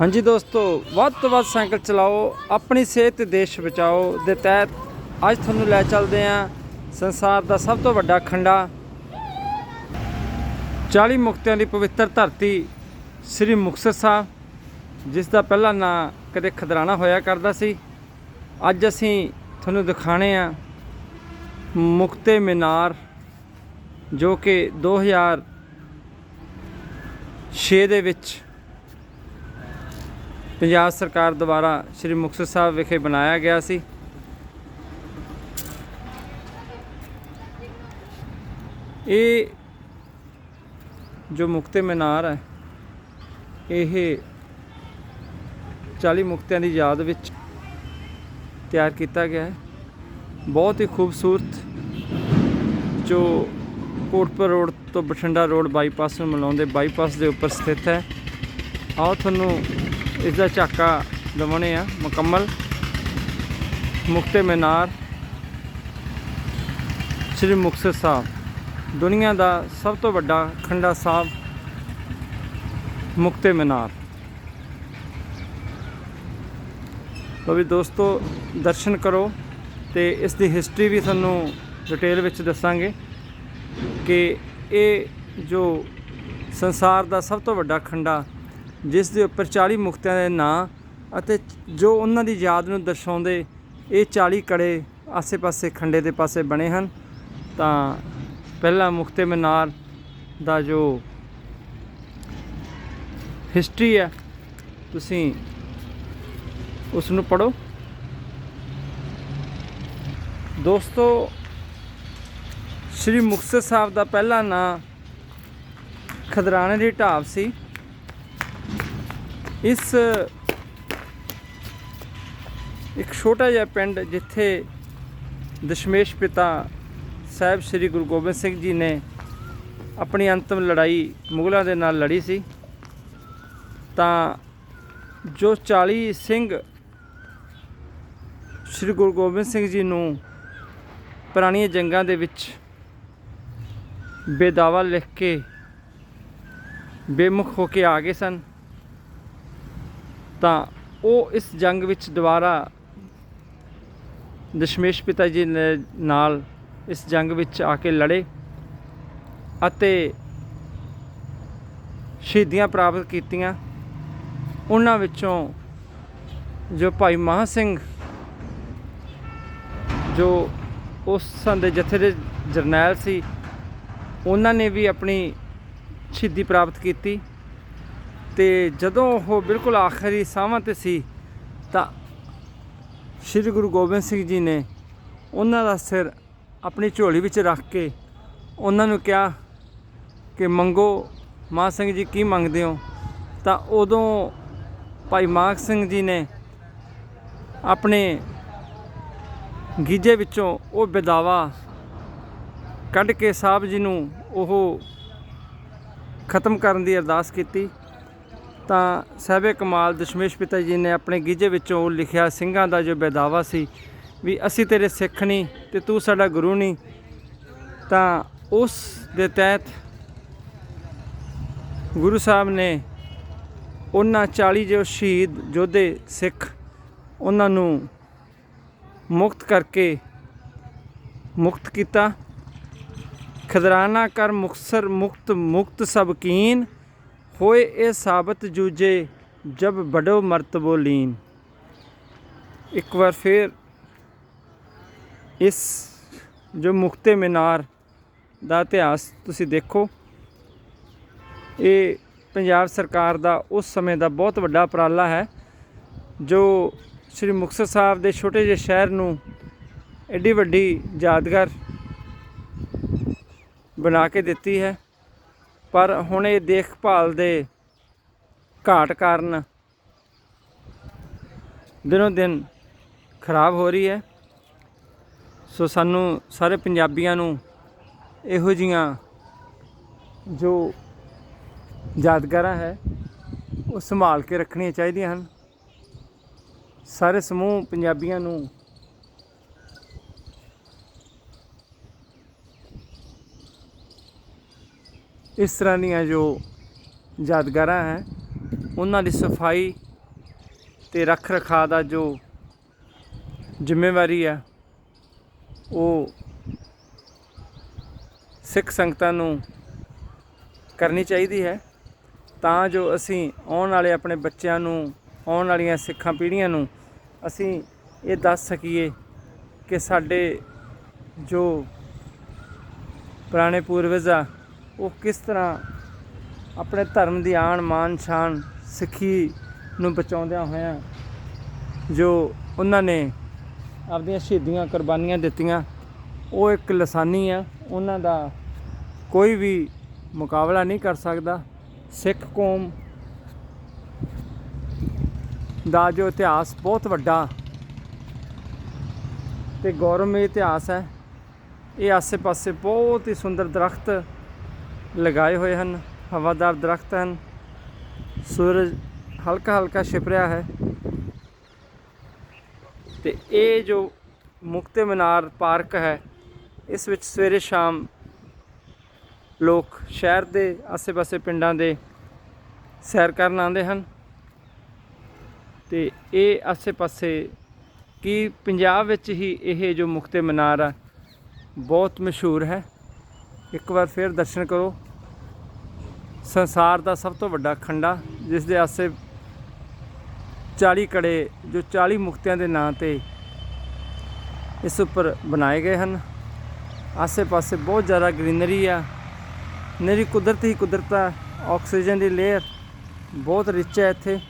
ਹਾਂਜੀ ਦੋਸਤੋ, ਵੱਧ ਤੋਂ ਵੱਧ ਸਾਈਕਲ ਚਲਾਓ, ਆਪਣੀ ਸਿਹਤ ਤੇ ਦੇਸ਼ ਬਚਾਓ ਦੇ ਤਹਿਤ ਅੱਜ ਤੁਹਾਨੂੰ ਲੈ ਚੱਲਦੇ ਹਾਂ ਸੰਸਾਰ ਦਾ ਸਭ ਤੋਂ ਵੱਡਾ ਖੰਡਾ। 40 ਮੁਕਤਿਆਂ ਦੀ ਪਵਿੱਤਰ ਧਰਤੀ ਸ੍ਰੀ ਮੁਕਤਸਰ ਸਾਹਿਬ, ਜਿਸ ਦਾ ਪਹਿਲਾ ਨਾਂ ਕਦੇ ਖਦਰਾਣਾ ਹੋਇਆ ਕਰਦਾ ਸੀ। ਅੱਜ ਅਸੀਂ ਤੁਹਾਨੂੰ ਦਿਖਾਣੇ ਆ ਮੁਕਤੇ ਮੀਨਾਰ, ਜੋ ਕਿ 2006 ਦੇ ਵਿੱਚ ਪੰਜਾਬ ਸਰਕਾਰ ਦੁਆਰਾ ਸ੍ਰੀ ਮੁਕਤਸਰ ਸਾਹਿਬ ਵਿਖੇ ਬਣਾਇਆ ਗਿਆ ਸੀ। ਇਹ ਜੋ ਮੁਕਤੇ ਮੀਨਾਰ ਹੈ, ਇਹ 40 ਮੁਕਤਿਆਂ ਦੀ ਯਾਦ ਵਿੱਚ ਤਿਆਰ ਕੀਤਾ ਗਿਆ ਹੈ। ਬਹੁਤ ਹੀ ਖੂਬਸੂਰਤ ਜੋ ਕੋਟਪੁਰ ਰੋਡ ਤੋਂ ਬਠਿੰਡਾ ਰੋਡ ਬਾਈਪਾਸ ਨੂੰ ਮਿਲਾਉਂਦੇ ਬਾਈਪਾਸ ਦੇ ਉੱਪਰ ਸਥਿਤ ਹੈ। ਆਓ ਤੁਹਾਨੂੰ ਇਸ ਦਾ ਝਾਕਾ ਦਵਾਉਣੇ ਆ, ਮੁਕੰਮਲ ਮੁਕਤੇ ਮੀਨਾਰ, ਸ੍ਰੀ ਮੁਕਤਸਰ ਸਾਹਿਬ। ਦੁਨੀਆ ਦਾ ਸਭ ਤੋਂ ਵੱਡਾ ਖੰਡਾ ਸਾਹਿਬ ਮੁਕਤੇ ਮੀਨਾਰ। ਲਓ ਵੀ ਦੋਸਤੋ, ਦਰਸ਼ਨ ਕਰੋ ਤੇ ਇਸ ਦੀ ਹਿਸਟਰੀ ਵੀ ਤੁਹਾਨੂੰ ਡਿਟੇਲ ਵਿੱਚ ਦੱਸਾਂਗੇ ਕਿ ਇਹ ਜੋ ਸੰਸਾਰ ਦਾ ਸਭ ਤੋਂ ਵੱਡਾ ਖੰਡਾ ਜਿਸ ਦੇ ਉੱਪਰ 40 ਮੁਕਤਿਆਂ ਦੇ ਨਾਂ ਅਤੇ ਜੋ ਉਹਨਾਂ ਦੀ ਯਾਦ ਨੂੰ ਦਰਸਾਉਂਦੇ, ਇਹ 40 ਕੜੇ ਆਸੇ-ਪਾਸੇ, ਖੰਡੇ ਦੇ ਪਾਸੇ ਬਣੇ ਹਨ। ਤਾਂ ਪਹਿਲਾ ਮੁਕਤੇ ਮਨਾਰ ਦਾ ਜੋ ਹਿਸਟਰੀ ਹੈ, ਤੁਸੀਂ ਉਸ ਨੂੰ ਪੜੋ ਦੋਸਤੋ, ਸ੍ਰੀ ਮੁਕਤਸਰ ਸਾਹਿਬ ਦਾ ਪਹਿਲਾ ਨਾਂ ਖਦਰਾਣੇ ਦੀ ਢਾਬ ਸੀ। ਇਸ ਇੱਕ ਛੋਟਾ ਜਿਹਾ ਪਿੰਡ ਜਿੱਥੇ ਦਸ਼ਮੇਸ਼ ਪਿਤਾ ਸਾਹਿਬ ਸ੍ਰੀ ਗੁਰੂ ਗੋਬਿੰਦ ਸਿੰਘ ਜੀ ਨੇ ਆਪਣੀ ਅੰਤਮ ਲੜਾਈ ਮੁਗਲਾਂ ਦੇ ਨਾਲ ਲੜੀ ਸੀ, ਤਾਂ ਜੋ 40 ਸਿੰਘ ਸ੍ਰੀ ਗੁਰੂ ਗੋਬਿੰਦ ਸਿੰਘ ਜੀ ਨੂੰ ਪੁਰਾਣੀਆਂ ਜੰਗਾਂ ਦੇ ਵਿੱਚ ਬੇਦਾਵਾ ਲਿਖ ਕੇ ਬੇਮੁਖ ਹੋ ਕੇ ਆ ਗਏ ਸਨ ਤਾਂ ਉਹ ਇਸ ਜੰਗ ਵਿੱਚ ਦੁਬਾਰਾ ਦਸ਼ਮੇਸ਼ ਪਿਤਾ ਜੀ ਨੇ ਨਾਲ ਇਸ ਜੰਗ ਵਿੱਚ ਆ ਕੇ ਲੜੇ ਅਤੇ ਸ਼ਹੀਦੀਆਂ ਪ੍ਰਾਪਤ ਕੀਤੀਆਂ। ਉਹਨਾਂ ਵਿੱਚੋਂ ਜੋ ਭਾਈ ਮਹਾਂ ਸਿੰਘ, ਜੋ ਉਸ ਸੰਦੇ ਦੇ ਜਥੇ ਦੇ ਜਰਨੈਲ ਸੀ, ਉਹਨਾਂ ਨੇ ਵੀ ਆਪਣੀ ਸ਼ਹੀਦੀ ਪ੍ਰਾਪਤ ਕੀਤੀ। ਤੇ ਜਦੋਂ ਉਹ ਬਿਲਕੁਲ ਆਖਰੀ ਸਾਹਾਂ ਤੇ ਸੀ, ਤਾਂ ਸ੍ਰੀ ਗੁਰੂ ਗੋਬਿੰਦ ਸਿੰਘ ਜੀ ਨੇ ਉਹਨਾਂ ਦਾ ਸਿਰ ਆਪਣੀ ਝੋਲੀ ਵਿੱਚ ਰੱਖ ਕੇ ਉਹਨਾਂ ਨੂੰ ਕਿਹਾ ਕਿ ਮੰਗੋ, ਮਾਂ ਸਿੰਘ ਜੀ ਕੀ ਮੰਗਦੇ ਹੋ? ਤਾਂ ਉਦੋਂ ਭਾਈ ਮਾਗ ਸਿੰਘ ਜੀ ਨੇ ਆਪਣੇ ਗੀਜੇ ਵਿੱਚੋਂ ਉਹ ਬਿਦਾਵਾ ਕੱਢ ਕੇ ਸਾਹਿਬ ਜੀ ਨੂੰ ਉਹ ਖਤਮ ਕਰਨ ਦੀ ਅਰਦਾਸ ਕੀਤੀ। ਤਾਂ ਸਾਹਿਬੇ ਕਮਾਲ ਦਸ਼ਮੇਸ਼ ਪਿਤਾ ਜੀ ਨੇ ਆਪਣੇ ਗੀਜੇ ਵਿੱਚੋਂ ਲਿਖਿਆ ਸਿੰਘਾਂ ਦਾ ਜੋ ਬੇਦਾਵਾ ਸੀ ਵੀ ਅਸੀਂ ਤੇਰੇ ਸਿੱਖ ਨਹੀਂ ਤੇ ਤੂੰ ਸਾਡਾ ਗੁਰੂ ਨਹੀਂ ਤਾਂ ਉਸ ਦੇ ਤਹਿਤ ਗੁਰੂ ਸਾਹਿਬ ਨੇ ਉਹਨਾਂ 40 ਜੋ ਸ਼ਹੀਦ ਯੋਧੇ ਸਿੱਖ ਉਹਨਾਂ ਨੂੰ ਮੁਕਤ ਕਰਕੇ ਮੁਕਤ ਕੀਤਾ। ਖਦਰਾਨਾ ਕਰ ਮੁਕਸਰ ਮੁਕਤ ਮੁਕਤ ਸਬਕੀਨ ਹੋਏ ਇਹ ਸਾਬਤ ਜੂਝੇ, ਜਬ ਬੜੋ ਮਰਤਬੋ ਲੀਨ। ਇੱਕ ਵਾਰ ਫਿਰ ਇਸ ਜੋ ਮੁਕਤੇ ਮੀਨਾਰ ਦਾ ਇਤਿਹਾਸ ਤੁਸੀਂ ਦੇਖੋ, ਇਹ ਪੰਜਾਬ ਸਰਕਾਰ ਦਾ ਉਸ ਸਮੇਂ ਦਾ ਬਹੁਤ ਵੱਡਾ ਉਪਰਾਲਾ ਹੈ, ਜੋ ਸ੍ਰੀ ਮੁਕਤਸਰ ਸਾਹਿਬ ਦੇ ਛੋਟੇ ਜਿਹੇ ਸ਼ਹਿਰ ਨੂੰ ਐਡੀ ਵੱਡੀ ਯਾਦਗਾਰ ਬਣਾ ਕੇ ਦਿੱਤੀ ਹੈ। ਪਰ ਹੁਣ ਇਹ ਦੇਖਭਾਲ ਦੇ ਘਾਟ ਕਾਰਨ ਦਿਨੋਂ ਦਿਨ ਖਰਾਬ ਹੋ ਰਹੀ ਹੈ। ਸੋ ਸਾਨੂੰ ਸਾਰੇ ਪੰਜਾਬੀਆਂ ਨੂੰ ਇਹੋ ਜੀਆਂ ਜੋ ਯਾਦਗਾਰਾਂ ਹੈ, ਉਹ ਸੰਭਾਲ ਕੇ ਰੱਖਣੀਆਂ ਚਾਹੀਦੀਆਂ ਹਨ। ਸਾਰੇ ਸਮੂਹ ਪੰਜਾਬੀਆਂ ਨੂੰ ਇਸ ਤਰ੍ਹਾਂ ਦੀਆਂ ਜੋ ਯਾਦਗਾਰਾਂ ਹੈ, ਉਹਨਾਂ ਦੀ ਸਫ਼ਾਈ ਤੇ ਰੱਖ ਰਖਾ ਦਾ ਜੋ ਜ਼ਿੰਮੇਵਾਰੀ ਹੈ, ਉਹ ਸਿੱਖ ਸੰਗਤਾਂ ਨੂੰ ਕਰਨੀ ਚਾਹੀਦੀ ਹੈ। ਤਾਂ ਜੋ ਅਸੀਂ ਆਉਣ ਵਾਲੇ ਆਪਣੇ ਬੱਚਿਆਂ ਨੂੰ, ਆਉਣ ਵਾਲੀਆਂ ਸਿੱਖਾਂ ਪੀੜ੍ਹੀਆਂ ਨੂੰ ਅਸੀਂ ਇਹ ਦੱਸ ਸਕੀਏ ਕਿ ਸਾਡੇ ਜੋ ਪੁਰਾਣੇ ਪੂਰਵਜ ਆ ਉਹ ਕਿਸ ਤਰ੍ਹਾਂ ਆਪਣੇ ਧਰਮ ਦੀ ਆਣ ਮਾਨ ਸ਼ਾਨ ਸਿੱਖੀ ਨੂੰ ਬਚਾਉਂਦਿਆਂ ਹੋਇਆਂ ਜੋ ਉਹਨਾਂ ਨੇ ਆਪਣੀਆਂ ਸ਼ਹੀਦੀਆਂ ਕੁਰਬਾਨੀਆਂ ਦਿੱਤੀਆਂ, ਉਹ ਇੱਕ ਲਸਾਨੀ ਆ। ਉਹਨਾਂ ਦਾ ਕੋਈ ਵੀ ਮੁਕਾਬਲਾ ਨਹੀਂ ਕਰ ਸਕਦਾ। ਸਿੱਖ ਕੌਮ ਦਾ ਜੋ ਇਤਿਹਾਸ ਬਹੁਤ ਵੱਡਾ ਤੇ ਗੌਰਵਮਈ ਇਤਿਹਾਸ ਹੈ। ਇਹ ਆਸੇ-ਪਾਸੇ ਬਹੁਤ ਹੀ ਸੁੰਦਰ ਦਰਖਤ ਲਗਾਏ ਹੋਏ ਹਨ, ਹਵਾਦਾਰ ਦਰਖਤ ਹਨ, ਸੂਰਜ ਹਲਕਾ ਹਲਕਾ ਛਿਪ ਰਿਹਾ ਹੈ। ਤੇ ਇਹ ਜੋ ਮੁਕਤੇ ਮਨਾਰ ਪਾਰਕ ਹੈ, ਇਸ ਵਿੱਚ ਸਵੇਰੇ ਸ਼ਾਮ ਲੋਕ ਸ਼ਹਿਰ ਦੇ ਆਸੇ-ਪਾਸੇ ਪਿੰਡਾਂ ਦੇ ਸੈਰ ਕਰਨ ਆਉਂਦੇ ਹਨ। ਤੇ ਇਹ ਆਸੇ-ਪਾਸੇ ਕੀ ਪੰਜਾਬ ਵਿੱਚ ਹੀ ਇਹ ਜੋ ਮੁਕਤੇ ਮਨਾਰ ਆ, ਬਹੁਤ ਮਸ਼ਹੂਰ ਹੈ। ਇੱਕ ਵਾਰ ਫਿਰ ਦਰਸ਼ਨ ਕਰੋ। ਸੰਸਾਰ ਦਾ ਸਭ ਤੋਂ ਵੱਡਾ ਖੰਡਾ, ਜਿਸ ਦੇ ਆਸੇ 40 ਕੜੇ, ਜੋ 40 ਮੁਕਤਿਆਂ ਦੇ ਨਾਂ ਤੇ ਇਸ ਉੱਪਰ ਬਣਾਏ ਗਏ ਹਨ। ਆਸੇ-ਪਾਸੇ ਬਹੁਤ ਜ਼ਿਆਦਾ ਗ੍ਰੀਨਰੀ ਆ। ਨਰੀ ਕੁਦਰਤੀ ਕੁਦਰਤ ਆਕਸੀਜਨ ਦੀ ਲੇਅਰ ਬਹੁਤ ਰਿਚ ਹੈ ਇੱਥੇ।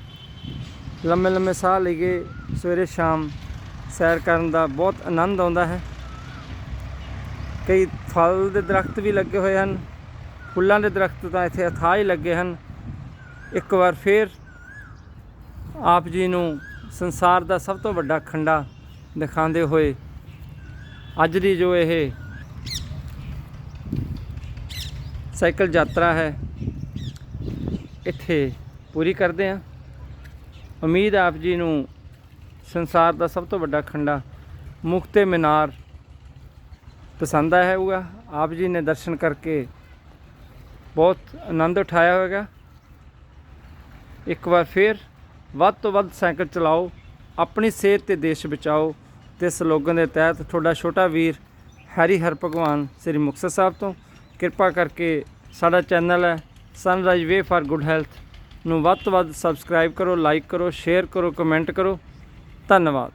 ਲੰਮੇ ਲੰਮੇ ਸਾਹ ਲਈਏ ਸਵੇਰੇ ਸ਼ਾਮ ਸੈਰ ਕਰਨ ਦਾ ਬਹੁਤ ਆਨੰਦ ਆਉਂਦਾ ਹੈ। ਕਈ ਫਲ ਦੇ ਦਰਖਤ ਵੀ ਲੱਗੇ ਹੋਏ ਹਨ। ਫੁੱਲਾਂ ਦੇ ਦਰਖਤ ਤਾਂ ਇੱਥੇ ਅਥਾਹ ਹੀ ਲੱਗੇ ਹਨ। ਇੱਕ ਵਾਰ ਫੇਰ ਆਪ ਜੀ ਨੂੰ ਸੰਸਾਰ ਦਾ ਸਭ ਤੋਂ ਵੱਡਾ ਖੰਡਾ ਦਿਖਾਉਂਦੇ ਹੋਏ ਅੱਜ ਦੀ ਜੋ ਇਹ ਸਾਈਕਲ ਯਾਤਰਾ ਹੈ, ਇੱਥੇ ਪੂਰੀ ਕਰਦੇ ਹਾਂ। ਉਮੀਦ ਆਪ ਜੀ ਨੂੰ ਸੰਸਾਰ ਦਾ ਸਭ ਤੋਂ ਵੱਡਾ ਖੰਡਾ ਮੁਕਤੇ ਮੀਨਾਰ ਪਸੰਦ ਆਇਆ ਹੋਊਗਾ। ਆਪ ਜੀ ਨੇ ਦਰਸ਼ਨ ਕਰਕੇ ਬਹੁਤ ਆਨੰਦ ਉਠਾਇਆ ਹੋਵੇਗਾ। ਇੱਕ ਵਾਰ ਫਿਰ ਵੱਧ ਤੋਂ ਵੱਧ ਸਾਈਕਲ ਚਲਾਓ, ਆਪਣੀ ਸਿਹਤ ਤੇ ਦੇਸ਼ ਬਚਾਓ ਤੇ ਸਲੋਗਨ ਦੇ ਤਹਿਤ ਤੁਹਾਡਾ ਛੋਟਾ ਵੀਰ ਹੈਰੀ ਹਰ ਭਗਵਾਨ ਸ੍ਰੀ ਮੁਕਤਸਰ ਸਾਹਿਬ ਤੋਂ ਕਿਰਪਾ ਕਰਕੇ ਸਾਡਾ ਚੈਨਲ ਹੈ sunrise way for good health ਨੂੰ ਵੱਧ ਤੋਂ ਵੱਧ ਸਬਸਕ੍ਰਾਈਬ ਕਰੋ ਲਾਈਕ ਕਰੋ ਸ਼ੇਅਰ ਕਰੋ ਕਮੈਂਟ ਕਰੋ। ਧੰਨਵਾਦ।